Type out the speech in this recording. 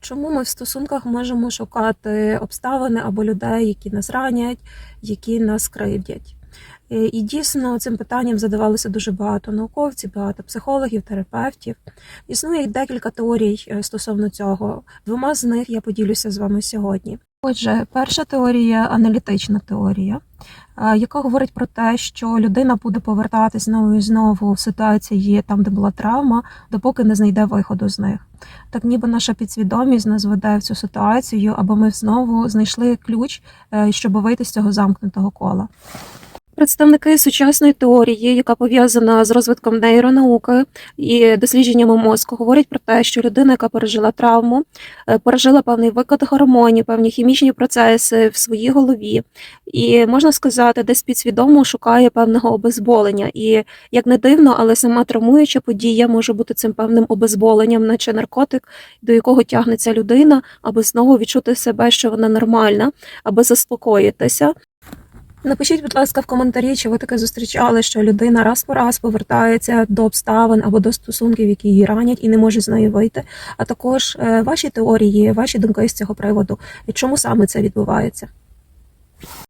Чому ми в стосунках можемо шукати обставини або людей, які нас ранять, які нас кривдять? Е, І дійсно цим питанням задавалося дуже багато науковців, багато психологів, терапевтів. Існує декілька теорій е, стосовно цього. Двома з них я поділюся з вами сьогодні. Отже, перша теорія аналітична теорія, яка говорить про те, що людина буде повертатись знову і знову в ситуації там, де була травма, допоки не знайде виходу з них. Так ніби наша підсвідомість нас веде в цю ситуацію, аби ми знову знайшли ключ, е, щоб вийти з цього замкнутого кола. Представники сучасної теорії, яка пов'язана з розвитком нейронауки і дослідженнями мозку, говорять про те, що людина, яка пережила травму, е, пережила певний викид гормонів, певні хімічні процеси в своїй голові, і можна сказати, десь підсвідомо шукає певного обезболення. І як не дивно, але сама травмуюча подія може бути цим певним обезболенням, наче наркотик, до якого тягнеться людина, аби знову відчути себе, що вона нормальна, аби заспокоїтися. Напишіть, будь ласка, в коментарі, чи ви таке зустрічали, що людина раз по раз повертається до обставин або до стосунків, які її ранять, і не може з неї вийти. А також е, ваші теорії, ваші думки з цього приводу, чому саме це відбувається.